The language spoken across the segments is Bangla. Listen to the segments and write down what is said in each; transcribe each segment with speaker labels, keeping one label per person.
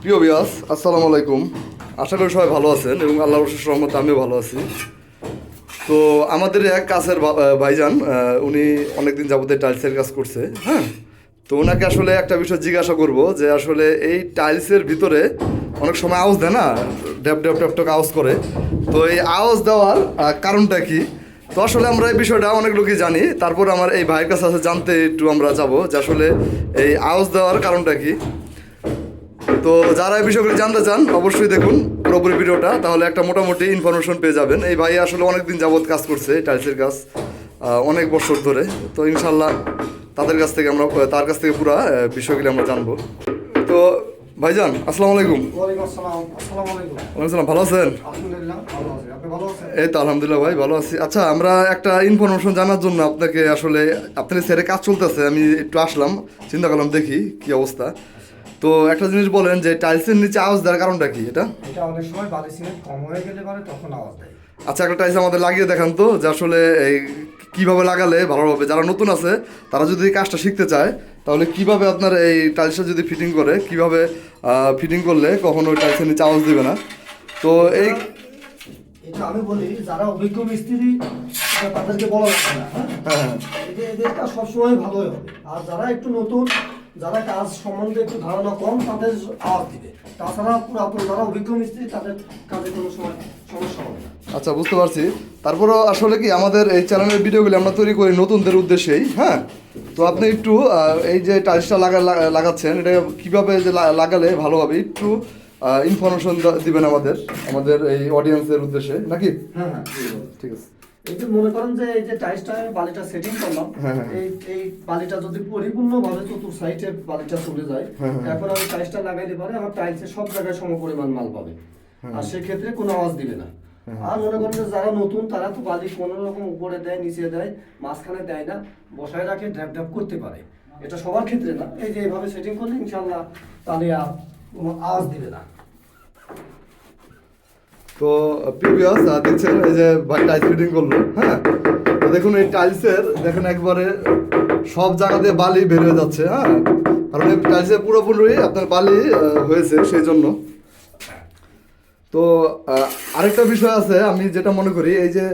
Speaker 1: প্রিয় বিয়াস আসসালামু আলাইকুম আশা করি সবাই ভালো আছেন এবং আল্লাহ রসুল রহমতে আমিও ভালো আছি তো আমাদের এক কাছের ভাইজান উনি অনেকদিন যাবতীয় টাইলসের কাজ করছে হ্যাঁ তো ওনাকে আসলে একটা বিষয় জিজ্ঞাসা করব যে আসলে এই টাইলসের ভিতরে অনেক সময় আওয়াজ দেয় না ড্যাপ ড্যাপ ড্যাপ আওয়াজ করে তো এই আওয়াজ দেওয়ার কারণটা কি তো আসলে আমরা এই বিষয়টা অনেক লোকই জানি। তারপর আমার এই ভাইয়ের কাছে আছে, জানতে একটু আমরা যাব যে আসলে এই আওয়াজ দেওয়ার কারণটা কি। তো যারা এই বিষয়গুলি জানতে চান, অবশ্যই দেখুন পুরোপুরি ভিডিওটা, তাহলে একটা মোটামুটি ইনফরমেশন পেয়ে যাবেন। এই ভাই আসলে অনেকদিন যাবৎ কাজ করছে, টাইলসের কাজ অনেক বছর ধরে। তো ইনশাল্লাহ তাদের কাছ থেকে আমরা, তার কাছ থেকে পুরো বিষয়গুলি আমরা জানব। তো ভাইজান আসসালামু আলাইকুম।
Speaker 2: আসসালাম আসসালামু আলাইকুম।
Speaker 1: ওয়ালাইকুম আসসালাম ভালো আছেন?
Speaker 2: আলহামদুলিল্লাহ ভালো আছি। আপনি ভালো আছেন?
Speaker 1: এই তো আলহামদুলিল্লাহ ভাই ভালো আছি। আচ্ছা আমরা একটা ইনফরমেশন জানার জন্য আপনাকে আসলে আপনার স্যারে কাজ চলতেছে আমি একটু আসলাম চিন্তা করলাম দেখি কি অবস্থা। তো একটা জিনিস বলেন যে টাইলসের নিচে আওয়াজ দেওয়ার কারণটা কি এটা?
Speaker 2: এটা অনেক সময় বালি সিমেন্ট কম হয়ে গেলে পারে তখন আওয়াজ দেয়।
Speaker 1: আচ্ছা একটা টাইলস আমাদের লাগিয়ে দেখান তো যে আসলে এই কীভাবে লাগালে ভালো হবে। যারা নতুন আছে তারা যদি এই কাজটা শিখতে চায় তাহলে কীভাবে আপনার এই টাইলসটা যদি ফিটিং করে কীভাবে ফিটিং করলে কখনো ওই টাইলসের নিচে আওয়াজ দেবে না? তো এই
Speaker 2: এটা আমি বলি যারা অভিজ্ঞ মিস্ত্রি তাদেরকে বলা যাচ্ছে না হ্যাঁ?
Speaker 1: হ্যাঁ হ্যাঁ।
Speaker 2: এদের এদের কাজ সবসময় ভালোই হবে। আর যারা একটু নতুন যারা কাজ সম্বন্ধে একটু ধারণা কম তাদের আওয়াজ দিবে। তাছাড়া যারা অভিজ্ঞ মিস্ত্রি তাদের কাজে কোনো সময় সমস্যা হবে
Speaker 1: আচ্ছা বুঝতে পারছি তারপরও আসলে কি আমাদের এই চ্যানেলের ভিডিওগুলি আমরা তৈরি করি নতুনদের উদ্দেশ্যেই হ্যাঁ তো আপনি একটু এই যে টাইলসটা লাগা লাগা- লাগাচ্ছেন এটা কীভাবে যে লাগালে ভালো হবে একটু ইনফরমেশন দিবেন আমাদের আমাদের এই অডিয়েন্সের উদ্দেশ্যে নাকি
Speaker 2: হ্যাঁ হ্যাঁ
Speaker 1: ঠিক আছে
Speaker 2: এই যে মনে করেন যে এই যে টাইলসটা আমি বালিটা সেটিং করলাম
Speaker 1: হ্যাঁ, হ্যাঁ।
Speaker 2: এই এই বালিটা যদি পরিপূর্ণভাবে চতুর সাইডে বালিটা চলে যায়
Speaker 1: হ্যাঁ।
Speaker 2: এখন আমি টাইলসটা লাগাইতে পারে আমার টাইলসে সব জায়গায় সম পরিমাণ মাল পাবে। আর সেক্ষেত্রে কোনো আওয়াজ দিবে না আর মনে করেন যারা নতুন তারা তো বালি কোনো রকম উপরে দেয় নিচে দেয় মাঝখানে দেয় না বসায় রাখে ড্যাপ ড্যাপ করতে পারে। এটা সবার ক্ষেত্রে না। এই যে এইভাবে সেটিং করলে ইনশাল্লাহ তাহলে আর কোনো আওয়াজ দিবে না।
Speaker 1: তো প্রিভিয়াস দেখছেন এই যে ভাই টাইলস ফিটিং করল হ্যাঁ? তো দেখুন এই টাইলসের দেখেন একবারে সব জায়গাতে বালি বের হয়ে যাচ্ছে হ্যাঁ? কারণ এই টাইলসের পুরোপুরি আপনার বালি হয়েছে সেই জন্য। তো আরেকটা বিষয় আছে, আমি যেটা মনে করি, এই যে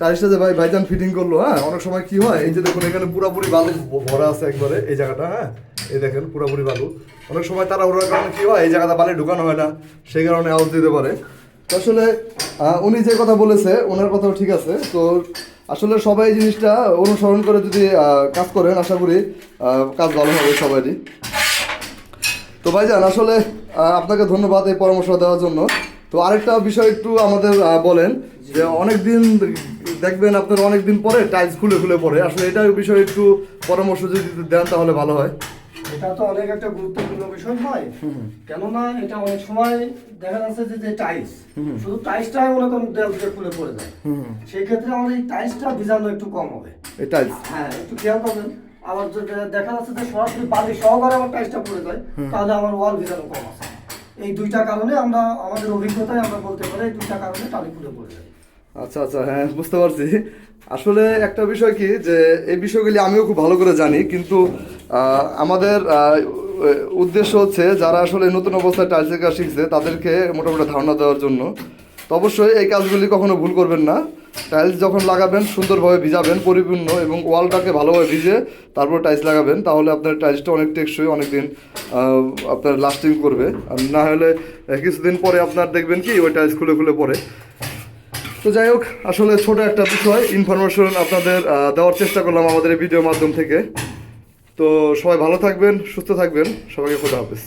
Speaker 1: টাইলসটা যে ভাই ভাইজান ফিটিং করল হ্যাঁ অনেক সময় কি হয়, এই যে দেখুন, এখানে পুরোপুরি বালু ভরা আছে একবারে, এই জায়গাটা হ্যাঁ এই দেখেন, পুরোপুরি বালু। অনেক সময় তারা ওর কারণে কি হয়, এই জায়গাটা বালি ঢুকানো হয় না, সেই কারণে আওয়াজ দিতে পারে। তো আসলে উনি যে কথা বলেছে, ওনার কথাও ঠিক আছে। তো আসলে সবাই জিনিসটা অনুসরণ করে যদি কাজ করেন, আশা করি কাজ ভালো হবে সবারই তো ভাইজান, আসলে আপনাকে ধন্যবাদ এই পরামর্শ দেওয়ার জন্য। তো আরেকটা বিষয় একটু আমাদের বলেন যে অনেক দিন দেখবেন আপনার অনেক দিন পরে টাইলস খুলে খুলে পড়ে। আসলে এটা বিষয়ে একটু পরামর্শ যদি দেন তাহলে ভালো হয়।
Speaker 2: এটা তো অনেক একটা গুরুত্বপূর্ণ বিষয় হয় কেননা এটা অনেক সময় দেখা যাচ্ছে যে যে টাইলস শুধু টাইলসটাই মনে করেন দেয়াল খুলে পড়ে যায়। সেই ক্ষেত্রে আমার এই টাইলসটা ভিজানো একটু কম হবে।
Speaker 1: এই টাইলস?
Speaker 2: হ্যাঁ একটু খেয়াল করবেন। আবার দেখা যাচ্ছে যে সরাসরি বালি সহকারে আমার টাইলসটা পড়ে যায় তাহলে আমার ওয়াল ভিজানো কম আছে। এই দুইটা কারণে আমরা, আমাদের অভিজ্ঞতায় আমরা বলতে পারি এই দুইটা কারণে টালি খুলে পড়ে যায়
Speaker 1: আচ্ছা আচ্ছা হ্যাঁ বুঝতে পারছি। আসলে একটা বিষয় কি যে, এই বিষয়গুলি আমিও খুব ভালো করে জানি, কিন্তু আমাদের উদ্দেশ্য হচ্ছে যারা আসলে নতুন অবস্থায় টাইলসের কাজ শিখছে, তাদেরকে মোটামুটি ধারণা দেওয়ার জন্য। তো অবশ্যই এই কাজগুলি কখনো ভুল করবেন না। টাইলস যখন লাগাবেন, সুন্দরভাবে ভিজাবেন, পরিপূর্ণ এবং ওয়ালটাকে ভালোভাবে ভিজে তারপর টাইলস লাগাবেন, তাহলে আপনার টাইলসটা অনেক টেকসই অনেক দিন আপনার লাস্টিং করবে। আর না হলে কিছুদিন পরে আপনার দেখবেন কি, ওই টাইলস খুলে খুলে পরে তো যাই হোক, আসলে ছোট একটা বিষয় ইনফরমেশন আপনাদের দেওয়ার চেষ্টা করলাম আমাদের এই ভিডিওর মাধ্যম থেকে। তো সবাই ভালো থাকবেন, সুস্থ থাকবেন। সবাইকে খোদা হাফেজ।